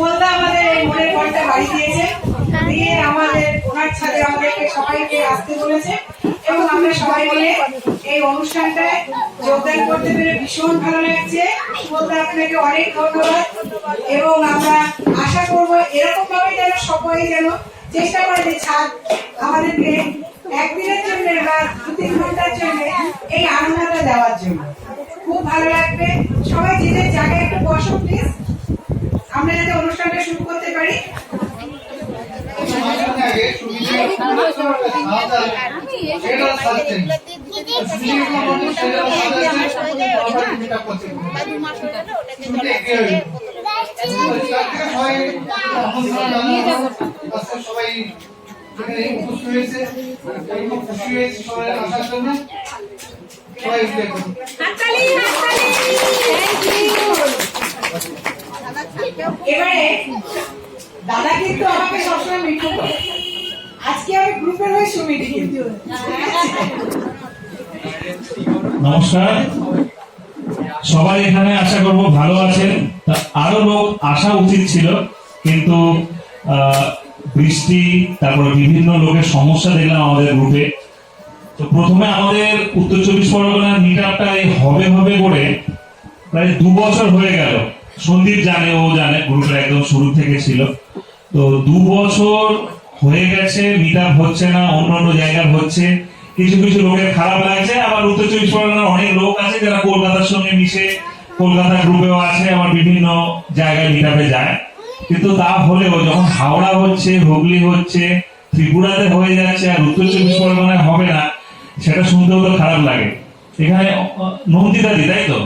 আমাদের আমাদের এই মনের ঘরটা বাড়ি দিয়েছে। দিয়ে আমাদের ওনার ছাদে আমাদেরকে সবাইকে আসতে বলেছে এবং আমরা সবাই মিলে এই অনুষ্ঠানটায় যোগদান করতে পেরে ভীষণ ভালো লাগছে। সুমলদা আপনাকে অনেক ধন্যবাদ এবং আমরা আশা করব এরকম ভাবে যেন সবাই যেন চেষ্টা করে যে ছাদ আমাদেরকে একদিনের জন্য বা দু তিন ঘণ্টার জন্য এই আনন্দটা দেওয়ার জন্য। খুব ভালো লাগবে। সবাই যে জায়গায় একটু বসো প্লিজ আমরা যাতে অনুষ্ঠানটা শুরু করতে পারি। সবাই হয়েছে খুশি হয়েছি সবাই আসার জন্য সবাই এবারে, দাদা কিন্তু আমাকে সবসময় মিঠু আজকে আমি গ্রুপের হয়ে সুমিটি নমস্কার। সবাই এখানে আশা করব ভালো আছেন। আরও লোক আসা উচিত ছিল, কিন্তু বৃষ্টি, তারপর বিভিন্ন লোকের সমস্যা দেখলাম আমাদের গ্রুপে। তো প্রথমে আমাদের উত্তর চব্বিশ পরগনার মিট আপটা হবে হবে করে প্রায় দু বছর হয়ে গেল। সন্দীপ জানে, ও জানে গ্রুপের একদম শুরু থেকে ছিল। তো দু বছর হয়ে গেছে মিট হচ্ছে না অন্য অন্য জায়গায় হচ্ছে। কিছু কিছু লোকের খারাপ লাগছে, আবার উত্তর চব্বিশ পরগনার অনেক লোক আছে যারা কলকাতার সঙ্গে মিশে, কলকাতা গ্রুপেও আছে, আবার বিভিন্ন জায়গায় মিটাপে যায়। কিন্তু তা হলেও যখন হাওড়া হচ্ছে, হুগলি হচ্ছে, ত্রিপুরাতে হয়ে যাচ্ছে, আর উত্তর চব্বিশ পরগনায় হবে না, সেটা শুনতেও তো খারাপ লাগে। এখানে নন্দিতাদি তাই তো?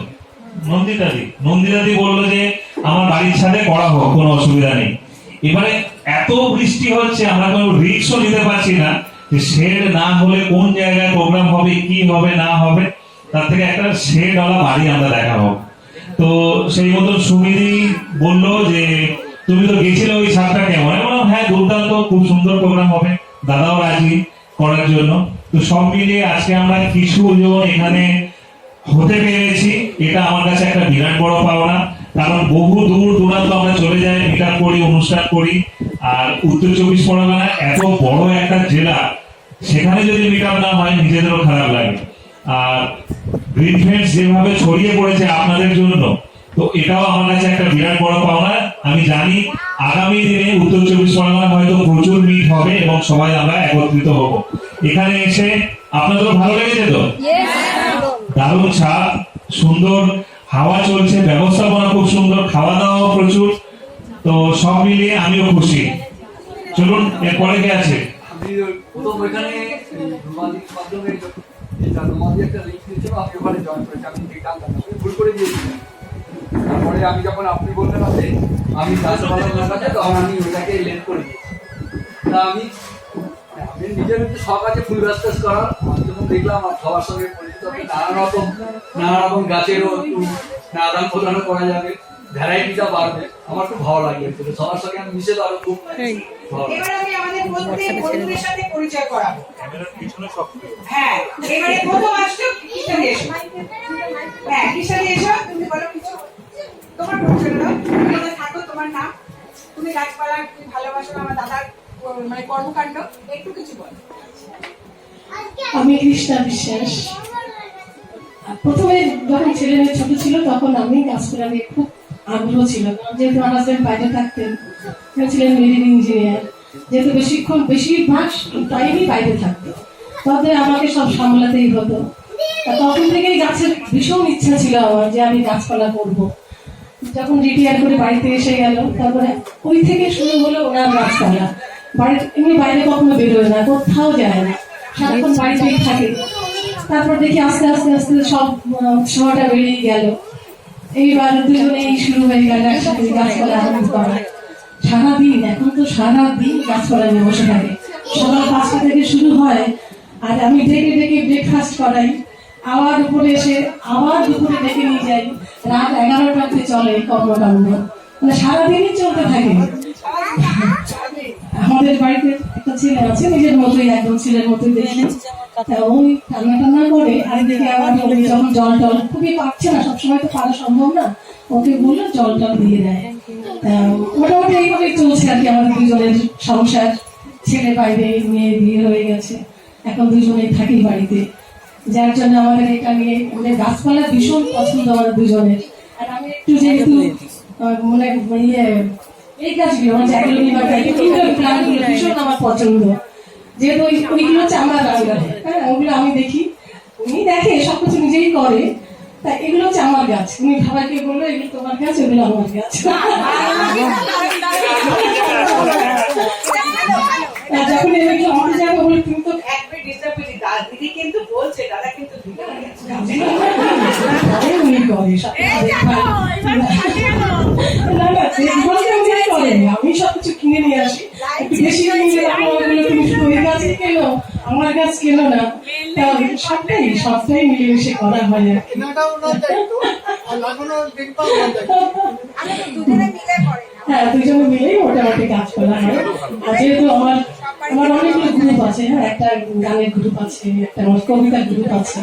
নন্দিতাদি। নন্দিতাদি বলল যে, আমার বাড়ির সাথে করা হোক, কোনো অসুবিধা নেই। এবারে এত বৃষ্টি হচ্ছে, আমরা কোনো রিক্সও নিতে পারছি না যে শেড না হলে কোন জায়গায় প্রোগ্রাম হবে, কি হবে, না হবে, তার থেকে একটা শেড বাড়ি আমরা দেখাবো। তো সেই মতো সুমিদি বলল যে, তুমি তো গেছিলে ওই ছাদটা কেমন? বললাম হ্যাঁ দুর্দান্ত, খুব সুন্দর প্রোগ্রাম হবে। দাদাও রাজি করার জন্য। তো সব মিলিয়ে আজকে আমরা কিছু জন এখানে হতে পেরেছি। এটা আমার কাছে একটা বিরাট বড় পাওনা। কারণ বহু দূর দূরান্ত আমরা চলে যাই মিট করি, অনুষ্ঠান করি। আর উত্তর চব্বিশ পরগনা এত বড় একটা জেলা, সেখানে যদি মিট না হয়, নিজেদেরও খারাপ লাগে। আর গ্রিন যেভাবে ছড়িয়ে পড়েছে আপনাদের জন্য, তো এটাও আমার কাছে একটা বিরাট বড় পাওনা। আমি জানি আগামী দিনে উত্তর চব্বিশ পরগনা হয়তো প্রচুর মিট হবে এবং সবাই আমরা একত্রিত হব। এখানে এসে আপনাদেরও ভালো লেগেছে তো? দারুণ ছাদ সুন্দর হাওয়া চলছে, ব্যবস্থাপনা খুব সুন্দর খাওয়া দাওয়া প্রচুর। তো সব মিলিয়ে আমিও খুশি। চলুন এরপরে কে আছে? তারপরে আমি যখন আপনি ওটাকে লেট করে তা আমি নিজের একটু শখ আছে ফুল গাছ করার। দেখলাম আর সবার সঙ্গে পরিচিত নানা রকম নানা রকম গাছেরও একটু আদান প্রদানও করা যাবে ভ্যারাইটিটা বাড়বে। আমার খুব ভালো লাগে সবার সঙ্গে আমি মিশে আরও খুব ভালো লাগে। এবার আমি আমাদের প্রত্যেক বন্ধুদের সাথে পরিচয় করাবো। হ্যাঁ এবারে প্রথম আসছো কৃষ্ণাদি এসো। হ্যাঁ কৃষ্ণাদি এসো তুমি বলো কিছু। তোমার পরিচয় দাও। তুমি থাকো তোমার নাম? তুমি গাছপালা ভালোবাসো আমার দাদার মানে কর্মকাণ্ড। একটু কিছু বলো। আমি কৃষ্ণা বিশ্বাস। প্রথমে যখন ছেলে মেয়ে ছোট ছিল, তখন আমি গাছপালা নিয়ে খুব আগ্রহ ছিল। কারণ যেহেতু আমার হাজবেন্ড বাইরে থাকতেন ছিলেন মেরিন ইঞ্জিনিয়ার যেহেতু বেশিক্ষণ, বেশিরভাগ টাইমই বাইরে থাকতো। তাতে আমাকে সব সামলাতেই হতো। তখন থেকেই গাছের ভীষণ ইচ্ছা ছিল আমার যে আমি গাছপালা করব। যখন রিটায়ার করে বাড়িতে এসে গেল, তারপরে ওই থেকে শুরু হলো ওনার গাছপালা। বাড়ি এমনি বাইরে কখনো বেরোয় না, কোথাও যায় না। সারাক্ষণ বাড়িতেই থাকে তারপর দেখি আস্তে আস্তে আস্তে সব উৎসাহটা বেড়েই গেল। এইবার দুজনেই শুরু হয়ে গেল একসাথে গাছপালা আরম্ভ করা। সারাদিন, এখন তো সারাদিন গাছপালা নিয়ে বসে থাকে। সকাল পাঁচটা থেকে শুরু হয়, আর আমি ডেকে ডেকে ব্রেকফাস্ট করাই। আবার উপরে এসে আবার দুপুরে ডেকে নিয়ে যাই। রাত এগারোটা অব্দি চলে কর্মকাণ্ড মানে সারাদিনই চলতে থাকে। আমাদের বাড়িতে একটা ছেলে আছে নিজের মতোই একদম ছেলের মতোই দেখি ওই রান্না টান্না করে আর দেখে আবার যখন জল টল খুবই পাচ্ছে না সবসময় তো পারা সম্ভব না। ওকে বলল জল টল দিয়ে দেয়। মোটামুটি এইভাবে চলছে আর কি আমাদের দুজনের সংসার। ছেলে বাইরে মেয়ে বিয়ে হয়ে গেছে। এখন দুজনেই থাকি বাড়িতে। যার জন্য আমাদের এটা নিয়ে মানে গাছপালা ভীষণ পছন্দ আমার দুজনের। আর আমি একটু যেহেতু মানে ইয়ে এই গাছগুলো মানে জ্যাকলিনি বা ইনডোর প্লান্টগুলো ভীষণ আমার পছন্দ যেহেতু ওই ওইগুলো হচ্ছে আমার গাছগুলো হ্যাঁ ওগুলো আমি দেখি। উনি দেখে সবকিছু নিজেই করে। তা এগুলো হচ্ছে আমার গাছ। উনি খাবারকে বলল এগুলো তোমার গাছ এগুলো আমার গাছ। যখন এগুলো আমাকে যাবে তুমি তো এক মিনিট ডিস্টার্ব করি দাদা কিন্তু বলছে দাদা কিন্তু আমি সব কিছু কিনে নিয়ে আসি বেশি ওই গাছ কেন আমার গাছ কেন না সবটাই সবটাই মিলেমিশে করা হয় আর। হ্যাঁ দুজনে মিলেই মোটামুটি কাজ করা আর যেহেতু আমার আমার অনেকগুলো গ্রুপ আছে হ্যাঁ একটা গানের গ্রুপ আছে, একটা আমার কবিতার গ্রুপ আছে,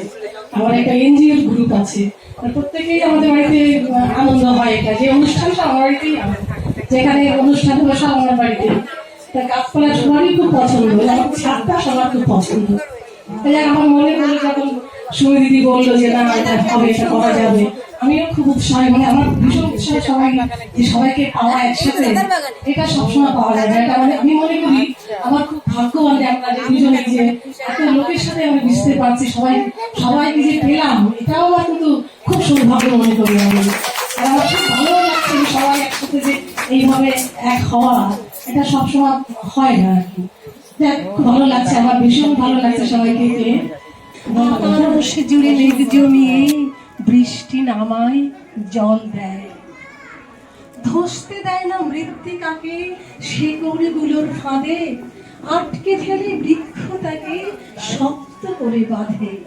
আমার একটা এনজিওর গ্রুপ আছে। প্রত্যেকেই আমাদের বাড়িতে আনন্দ হয় এটা। যে অনুষ্ঠানটা আমার যেখানে অনুষ্ঠান হবে সব আমার বাড়িতে। তা গাছপালা সবারই খুব পছন্দ। ছাদটা সবার খুব পছন্দ। তাই আমার মনে হলো যখন সুমি দিদি বলল যে, না, এটা হবে, এটা করা যাবে। আমিও খুব উৎসাহ মানে আমার ভীষণ উৎসাহ সবাই যে সবাইকে পাওয়া একসাথে এটা সবসময় পাওয়া যায়। না এটা মানে আমি মনে করি আমার খুব ভাগ্যবান যে আমরা যে দুজনে যে এত লোকের সাথে আমি মিশতে পারছি সবাই সবাইকে যে পেলাম এটাও আমার কিন্তু খুব সৌভাগ্য মনে করি আমি। আর আমার খুব ভালো লাগছে যে সবাই একসাথে যে এইভাবে এক হওয়া এটা সবসময় হয় না আর কি। খুব ভালো লাগছে আমার ভীষণ ভালো লাগছে সবাইকে পেয়ে। জুড়ে মেঘ জমিয়ে বৃষ্টি নামায়, জল দেয়। ধসতে দেয় না মৃত্তিকাকে শিকড়গুলোর ফাঁদে। আটকে ফেলে বৃক্ষ তাকে শক্ত করে বাঁধে।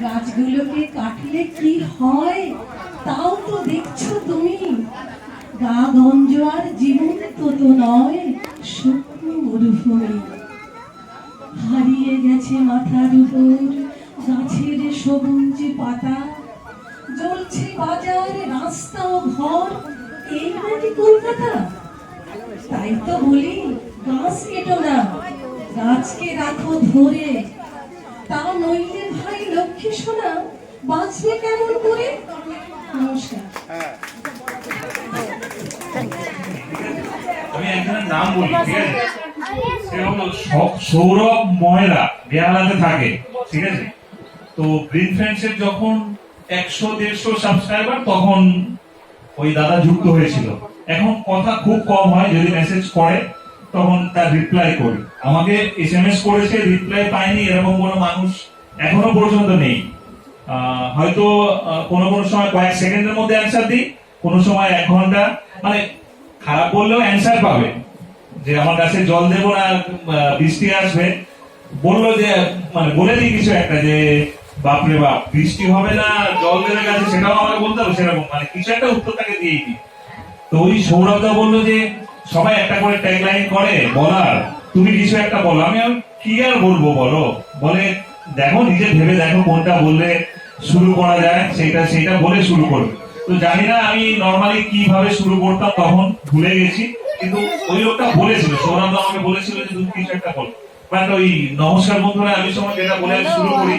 গাছগুলোকে কাটলে কি হয়, তাও তো দেখছ তুমি। গা গঞ্জ আর জীবন্ত তো নয়, শুকনো মরুভূমি। হারিয়ে গেছে মাথার উপর, গাছের সবুজ পাতা। নাকি কলকাতা। তাই তো বলি গাছ কেটো না। গাছকে রাখো ধরে। তা নইলে ভাই লক্ষ্মী সোনা বাঁচবে কেমন করে? নমস্কার। আমি একজনের নাম বলি ঠিক আছে? সে হলো সৌ- সৌরভ ময়রা বেহালাতে থাকে ঠিক আছে? তো গ্রিন ফ্রেন্ডসের যখন একশো দেড়শো সাবস্ক্রাইবার তখন ওই দাদা যুক্ত হয়েছিল। এখন কথা খুব কম হয়, যদি মেসেজ করে, তখন তার রিপ্লাই করি। আমাকে এস এম এস করেছে রিপ্লাই পাইনি এরকম কোনো মানুষ এখনও পর্যন্ত নেই। হয়তো কোনো কোনো সময় কয়েক সেকেন্ডের মধ্যে অ্যান্সার দিই, কোনো সময় এক ঘণ্টা। মানে খারাপ বললেও অ্যান্সার পাবে। যে আমার কাছে জল দেবো না বৃষ্টি আসবে। বলল যে মানে বলে দিই কিছু একটা যে, বাপরে বাপ, বৃষ্টি হবে না, জল দেবে গেছে সেটাও আমাকে বলতে হবে, সেরকম। মানে কিছু একটা উত্তর তাকে দিয়েই দিই। তো ওই সৌরভদা বলল যে, সবাই একটা করে ট্যাগলাইন করে, বলার। তুমি কিছু একটা বলো। আমি কি আর বলব বলো? বলে, দেখো, নিজে ভেবে দেখো কোনটা বললে শুরু করা যায়, সেটা সেটা বলে শুরু করবে তো জানি না আমি নর্মালি কীভাবে শুরু করতাম, তখন ভুলে গেছি, কিন্তু ওই লোকটা বলেছিল, সৌরভদা আমাকে বলেছিল যে, তুমি কিছু একটা বলো। বাট ওই নমস্কার বন্ধুরা আমি সময় যেটা বলে আমি শুরু করি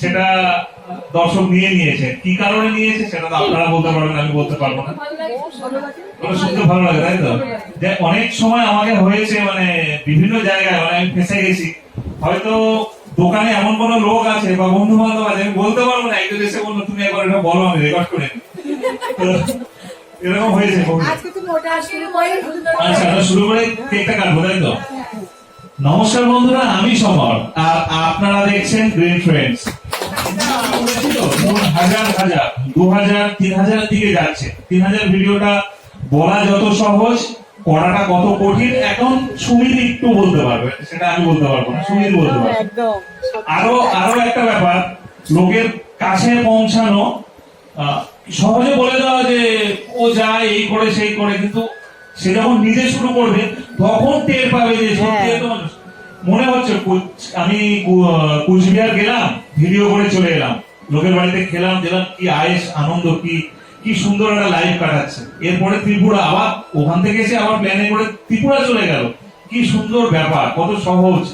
সেটা দর্শক নিয়ে নিয়েছে। কি কারণে নিয়েছে সেটা তো আপনারা বলতে পারবেন আমি বলতে পারব না। শুনতে ভালো লাগে তাই তো? যে অনেক সময় আমাকে হয়েছে মানে বিভিন্ন জায়গায় মানে আমি ফেসে গেছি। হয়তো দোকানে এমন কোন লোক আছে বা বন্ধু বান্ধব আছে আমি বলতে পারব না একজন এসে বলল তুমি একবার এটা বলো আমি রেকর্ড করে এরকম হয়েছে আচ্ছা আমরা শুরু করে কেকটা কাটবো তাই তো? নমস্কার বন্ধুরা আমি সমর। আর আপনারা দেখছেন গ্রিন ফ্রেন্ডস হাজার হাজার দু হাজার তিন দিকে যাচ্ছে। তিন হাজার ভিডিওটা বলা যত সহজ করাটা কত কঠিন এখন সুমিত একটু বলতে পারবে। সেটা আমি বলতে পারব না সুমিত বলতে পারবে। আরও আরও একটা ব্যাপার লোকের কাছে পৌঁছানো সহজে বলে দেওয়া যে ও যায় এই করে সেই করে কিন্তু সে যখন নিজে শুরু করবে তখন টের পাবে যে সত্যি এত মনে হচ্ছে আমি কুচবিহার গেলাম ভিডিও করে চলে এলাম। লোকের বাড়িতে খেলাম দিলাম কি আয়েস আনন্দ কি কি সুন্দর একটা লাইফ কাটাচ্ছে। এরপরে ত্রিপুরা আবার ওখান থেকে এসে আবার প্ল্যানে করে ত্রিপুরা চলে গেল। কি সুন্দর ব্যাপার কত সহজ।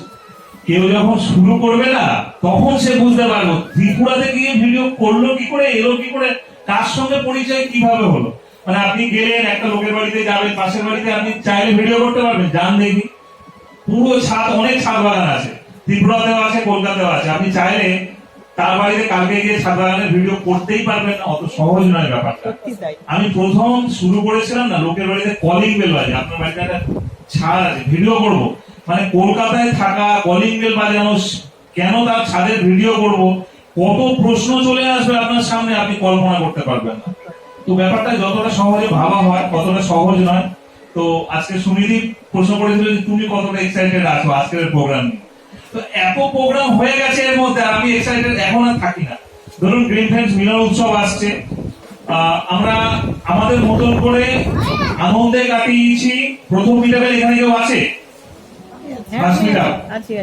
কেউ যখন শুরু করবে না তখন সে বুঝতে পারব ত্রিপুরাতে গিয়ে ভিডিও করল কি করে এলো কি করে কার সঙ্গে পরিচয় কীভাবে হলো? মানে আপনি গেলেন একটা লোকের বাড়িতে যাবেন পাশের বাড়িতে আপনি চাইলে ভিডিও করতে পারবেন যান দেখি। পুরো ছাদ অনেক ছাদ বাগান আছে। ত্রিপুরাতেও আছে কলকাতাতেও আছে। আপনি চাইলে তার বাড়িতে কালকে গিয়ে ছাদ বাগানের ভিডিও করতেই পারবেন না অত সহজ নয় ব্যাপারটা। আমি প্রথম শুরু করেছিলাম না লোকের বাড়িতে কলিং বেল বাজে। আপনার বাড়িতে একটা ছাদ আছে ভিডিও করব। মানে কলকাতায় থাকা কলিং বেল বাজানো কেন তার ছাদের ভিডিও করব? কত প্রশ্ন চলে আসবে আপনার সামনে আপনি কল্পনা করতে পারবেন না। তো ব্যাপারটা যতটা সহজে ভাবা হয়, ততটা সহজ নয়। তো আজকে সুনিধি প্রশ্ন করেছিল যে তুমি কতটা এক্সাইটেড আছো আজকের প্রোগ্রাম তো এত প্রোগ্রাম হয়ে গেছে এর মধ্যে, আমি এক্সাইটেড এখন আর থাকি না। ধরুন গ্রিন ফ্রেন্ডস মিলন উৎসব আসছে। আমরা আমাদের মতন করে আনন্দে কাটিয়েছি। প্রথম মিটারের এখানে কেউ আছে ফার্স্ট মিটার আছি, আছি।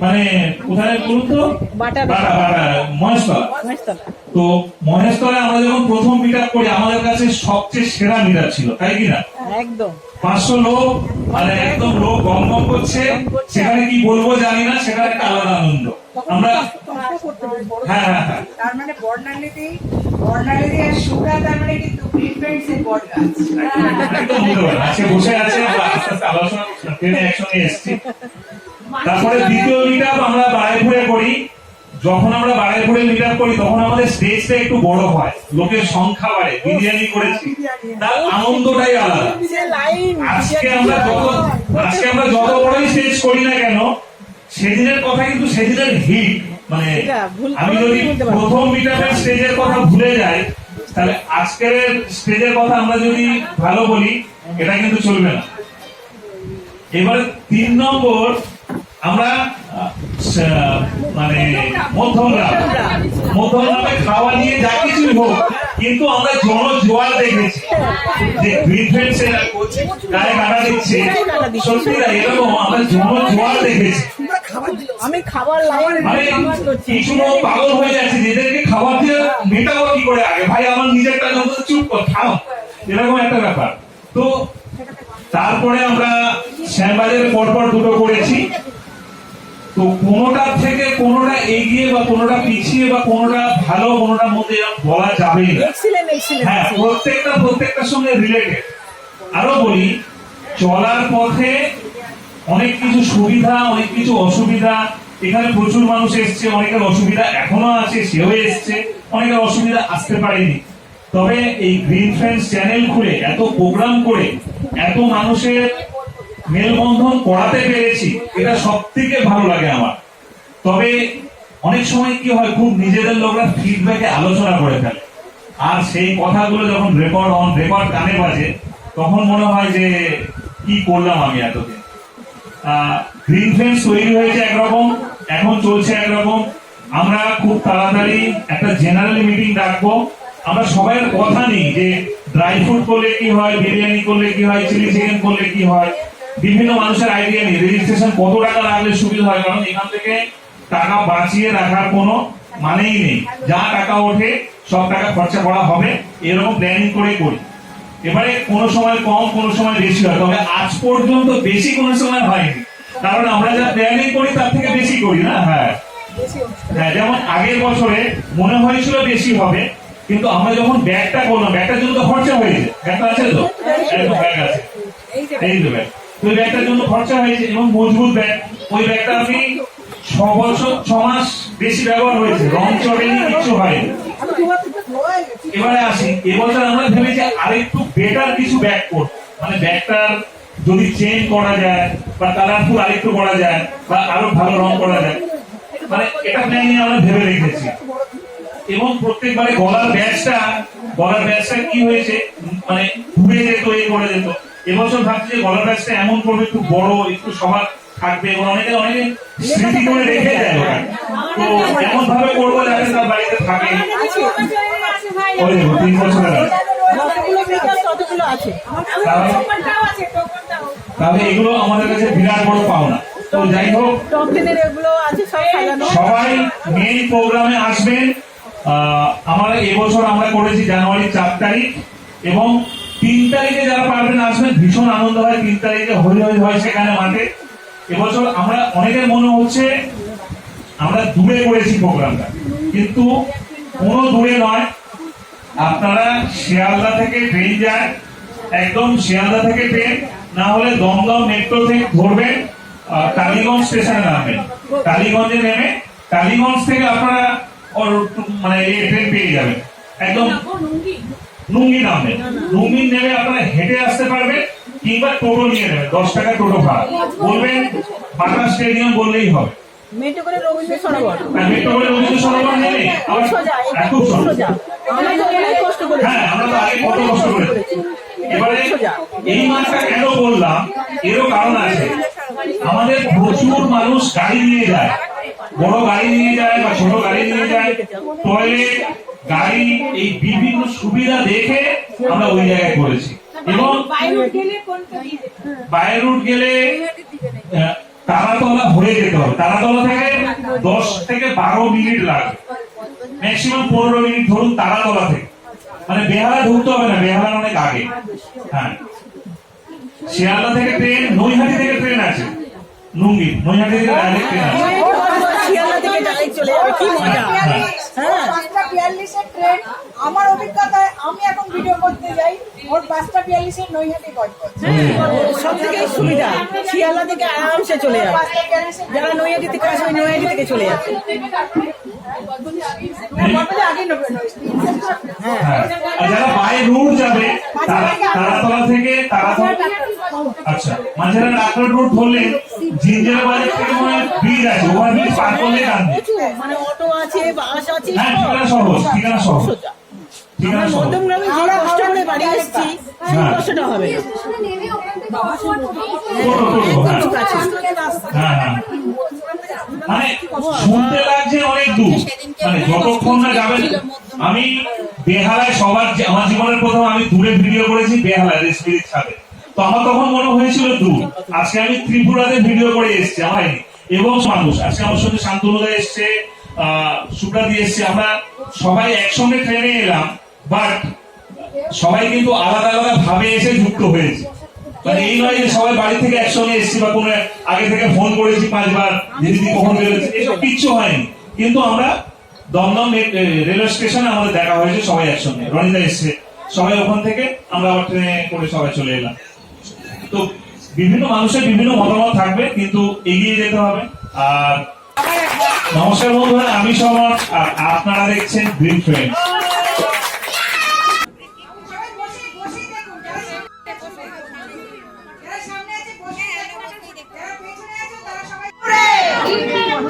মানে কোথায় বলুন তো? বাটা- বাটা। মহেশতলা। তো মহেশতলায় আমরা যখন প্রথম মিট করি আমাদের কাছে সবচেয়ে সেরা মিটার ছিল তাই কি না? একদম। পাঁচশো লোক মানে একদম লোক গম গম করছে। সেখানে কি বলব জানি না সেটা একটা আলাদা আনন্দ। আমরা হ্যাঁ হ্যাঁ হ্যাঁ। তার মানে বর্ণালীতে বর্ণালীতে আর সুরা তার মানে কিন্তু। আজকে বসে আছে আলোচনা একসঙ্গে এসেছি। তারপরে দ্বিতীয় মিট আমরা বারাইপুরে করি। যখন আমরা বারাইপুরে মিট করি তখন আমাদের স্টেজটা একটু বড় হয়। লোকের সংখ্যা বাড়ে। বিরিয়ানি করেছি। তার আনন্দটাই আলাদা। আজকে আমরা যত আজকে আমরা যত বড়ই স্টেজ করি না কেন সেদিনের কথা কিন্তু সেদিনের হিট মানে আমি যদি। প্রথম মিটারের স্টেজের কথা ভুলে যাই তাহলে আজকের স্টেজের কথা আমরা যদি ভালো বলি এটা কিন্তু চলবে না। এবার তিন নম্বর আমরা মানে খাওয়া নিয়ে যা হোক কিন্তু আমরা জনজোয়ার দেখেছি। যে গায়ে কাটা দিচ্ছে। সত্যি এরকম আমরা জনজোয়ার দেখেছি। আমি খাবার মানে কিছু লোক পাগল হয়ে যাচ্ছে খাবার দিয়ে মেটাবো কি করে আগে? ভাই আমার নিজেরটা যত চুপ কর খাও এরকম একটা ব্যাপার। তো তারপরে আমরা শ্যামবাজারে পরপর দুটো করেছি। তো কোনোটার থেকে কোনোটা এগিয়ে বা কোনোটা পিছিয়ে বা কোনোটা ভালো কোনোটার মধ্যে বলা যাবে হ্যাঁ প্রত্যেকটা প্রত্যেকটার সঙ্গে রিলেটেড আরও বলি চলার পথে অনেক কিছু সুবিধা অনেক কিছু অসুবিধা। এখানে প্রচুর মানুষ এসছে অনেকের অসুবিধা এখনও আছে সেও এসছে অনেকের অসুবিধা আসতে পারেনি। তবে এই গ্রিন ফ্রেন্ডস চ্যানেল খুলে এত প্রোগ্রাম করে এত মানুষের মেলবন্ধন করাতে পেরেছি, এটা সব থেকে ভালো লাগে আমার। তবে অনেক সময় কি হয়, খুব নিজেদের লোকরা ফিডব্যাকে আলোচনা করে ফেলে। আর সেই কথাগুলো যখন রেকর্ড অন রেকর্ড কানে বাজে, তখন মনে হয় যে, কি করলাম আমি এতদিন? গ্রিন ফ্রেন্ডস তৈরি হয়েছে একরকম, এখন চলছে একরকম। আমরা খুব তাড়াতাড়ি একটা জেনারেল মিটিং ডাকবো। আমরা সবাই কথা নিই যে ড্রাই ফ্রুট করলে কি হয়, বিরিয়ানি করলে কি হয় চিলি চিকেন করলে কি হয়। বিভিন্ন মানুষের আইডিয়া নেই রেজিস্ট্রেশন কত টাকা রাখলে সুবিধা হয়? কারণ এখান থেকে টাকা বাঁচিয়ে রাখার কোনো মানেই নেই। যা টাকা ওঠে সব টাকা খরচা করা হবে। এরকম প্ল্যানিং করে করি। এবারে কোনো সময় কম কোনো সময় বেশি হয়। তবে আজ পর্যন্ত বেশি কোনো সময় হয়নি। কারণ আমরা যা প্ল্যানিং করি তার থেকে বেশি করি না? হ্যাঁ। হ্যাঁ যেমন আগের বছরে মনে হয়েছিল বেশি হবে কিন্তু আমরা যখন ব্যাগটা করলাম ব্যাগটার জন্য তো খরচা হয়েছে ব্যাগটা আছে তো? ব্যাগ আছে এই তো ব্যাগ ওই ব্যাগটার জন্য খরচা হয়েছে এবং মজবুত ব্যাগ। ওই ব্যাগটা আপনি ছ বছর, ছ মাস বেশি ব্যবহার হয়েছে। রং চড়েনি কিছু হয়নি। এবারে আসি। এবছর আমরা ভেবেছি আরেকটু বেটার কিছু ব্যাগ করব। মানে ব্যাগটার যদি চেঞ্জ করা যায় বা কালারফুল আরেকটু করা যায় বা আরও ভালো রং করা যায় মানে এটা প্ল্যানিং আমরা ভেবে রেখেছি। এবং প্রত্যেকবারে গলার ব্যাচটা গলার ব্যাচটা কি হয়েছে? মানে ঘুরে যেত এই করে যেত। এবছর ভাবছি যে গলার ব্যাচটা এমন করবে, একটু বড়, একটু সবার থাকবে এবং অনেকে অনেকে স্মৃতি করে রেখে ওটা। তো এমন ভাবে করব যাতে তার বাড়িতে থাকে। তিন আছে। তাহলে এগুলো আমাদের কাছে বিরাট বড় পাওনা। তো যাই হোক, সবাই মেইন প্রোগ্রামে আসবেন। আমরা এবছর আমরা করেছি জানুয়ারি চার তারিখ এবং তিন তারিখে যারা পারবেন আসবেন, ভীষণ আনন্দ হয়। তিন তারিখে হই হই হয় সেখানে মাঠে। এবছর আমরা অনেকের মনে হচ্ছে আমরা দূরে করেছি প্রোগ্রামটা। কিন্তু কোনো দূরে নয়। আপনারা শিয়ালদা থেকে ট্রেন যায়। একদম শিয়ালদা থেকে ট্রেন। না হলে দমদম মেট্রো থেকে ধরবেন টালিগঞ্জ স্টেশনে নামবেন। টালিগঞ্জে নেমে টালিগঞ্জ থেকে আপনারা মানে ট্রেন পেয়ে যাবেন। একদম লুঙ্গি নামবেন লুঙ্গি নেমে আপনারা হেঁটে আসতে পারবেন কিংবা টোটো নিয়ে নেবেন দশ টাকা টোটো ভাড়া। বলবেন বাটা স্টেডিয়াম বললেই হবে। মেট্রো করে রবীন্দ্র সরোবর। মেট্রো করে রবীন্দ্র সরোবর নেমে সোজা হ্যাঁ, খুব সোজা আমরা তো অনেক কষ্ট করেছি। হ্যাঁ আমরা তো আগে কত কষ্ট করেছি। এবারে এই মাসটা কেন বললাম? এরও কারণ আছে। আমাদের প্রচুর মানুষ গাড়ি নিয়ে যায়। বড় গাড়ি নিয়ে যায় বা ছোট গাড়ি নিয়ে যায় টয়লেট গাড়ি এই বিভিন্ন সুবিধা দেখে আমরা ওই জায়গায় করেছি এবং বাই রুট গেলে তারাতলা হয়ে যেতে হবে। তারাতলা থেকে দশ থেকে বারো মিনিট লাগবে ম্যাক্সিমাম পনেরো মিনিট ধরুন তারাতলা থেকে। মানে বেহালা ঢুকতে হবে না বেহালা অনেক আগে। হ্যাঁ। শিয়ালদা থেকে ট্রেন, নৈহাটি থেকে ট্রেন আছে। লুঙ্গি, নৈহাটি থেকে ট্রেন আছে। শিয়ালদা ডাইরেক্ট চলে যাবে কি মজা? হ্যাঁ। হ্যাঁ। পাঁচটা বিয়াল্লিশের ট্রেন আমার অভিজ্ঞতায় আমি এখন ভিডিও করতে যাই ওর পাঁচটা বিয়াল্লিশের নৈহাটি পথ সব থেকে সুবিধা শিয়ালদা থেকে আরামসে চলে যাবে। যারা নৈহাটি থেকে আসবে নৈহাটি থেকে চলে যাবে। হ্যাঁ। হ্যাঁ আর যারা বাই রুট যাবে তারাতলা থেকে তারাতলা আচ্ছা মাঝেরা ডাক্তার রুট ধরলে জিঞ্জার বাজার থেকে মনে ব্রিজ আছে ওভার ব্রিজ পার করলে মানে অটো আছে বাস আছে হ্যাঁ ঠিকানা সহজ ঠিকানা সহজ আমরা সহজ মধ্যমগ্রামে যে কষ্ট করে বাড়ি এসেছি সেই হ্যাঁ। কষ্টটা হবে মানে শুনতে লাগছে অনেক দূর। মানে যতক্ষণ না যাবেন আমি বেহালায় সবার আমার জীবনের প্রথম আমি দূরে ভিডিও করেছি বেহালায় রেসপিরির ছাদে। তো আমার তখন মনে হয়েছিল দূর। আজকে আমি ত্রিপুরাতে ভিডিও করে এসেছি আমার এবং মানুষ আজকে আমার সঙ্গে শান্তনুদা এসছে আহ সুপ্রাদি এসছে আমরা সবাই একসঙ্গে ট্রেনে এলাম বাট সবাই কিন্তু আলাদা আলাদা ভাবে এসে যুক্ত হয়েছে। মানে এই নয় যে সবাই বাড়ি থেকে একসঙ্গে এসেছি বা কোনো আগে থেকে ফোন করেছি পাঁচবার দিদি কখন বেরোচ্ছে, এসব কিচ্ছু হয়নি। কিন্তু আমরা দমদম রেলওয়ে স্টেশনে আমাদের দেখা হয়েছে সবাই একসঙ্গে। রনিতা এসছে। সবাই ওখান থেকে আমরা আবার ট্রেনে করে সবাই চলে এলাম। তো বিভিন্ন মানুষের বিভিন্ন মতামত থাকবে, কিন্তু এগিয়ে যেতে হবে। আর নমস্কার বন্ধুরা, আমি সবার আর আপনারা দেখছেন গ্রিন ফ্রেন্ড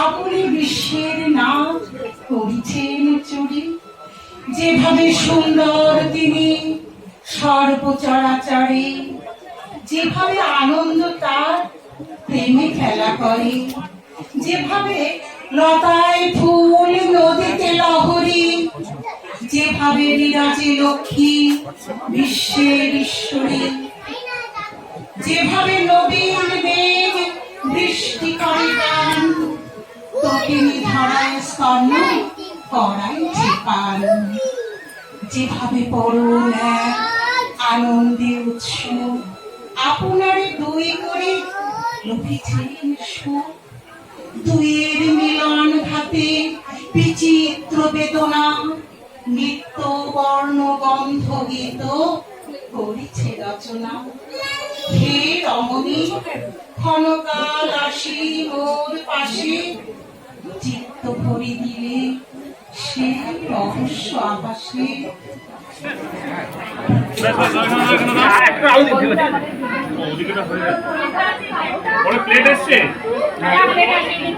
আপনি বিশ্বের নাম করিছেন চুরি। যেভাবে সুন্দর তিনি সর্বচরাচরে, যেভাবে আনন্দ তার প্রেমে খেলা করে। যেভাবে লতায় ফুল নদীতে লহরী, যেভাবে বিরাজে লক্ষ্মী বিশ্বের ঈশ্বরী। যেভাবে নবীন মেঘ বৃষ্টি করে গান যেভাবে আনন্দে উৎসব আপনারে দুই করে দুইয়ের মিলন ঘাতে বিচিত্র বেদনা, নিত্য বর্ণ গন্ধ গীত করেছে রচনা। হে রমণী, ক্ষণকাল আসি মোর পাশে চিত্ত ভরে দিলে সে রহস্য আকাশে প্লেট আসছে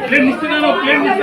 প্লেট নিচ্ছে কেন প্লেট নিচ্ছে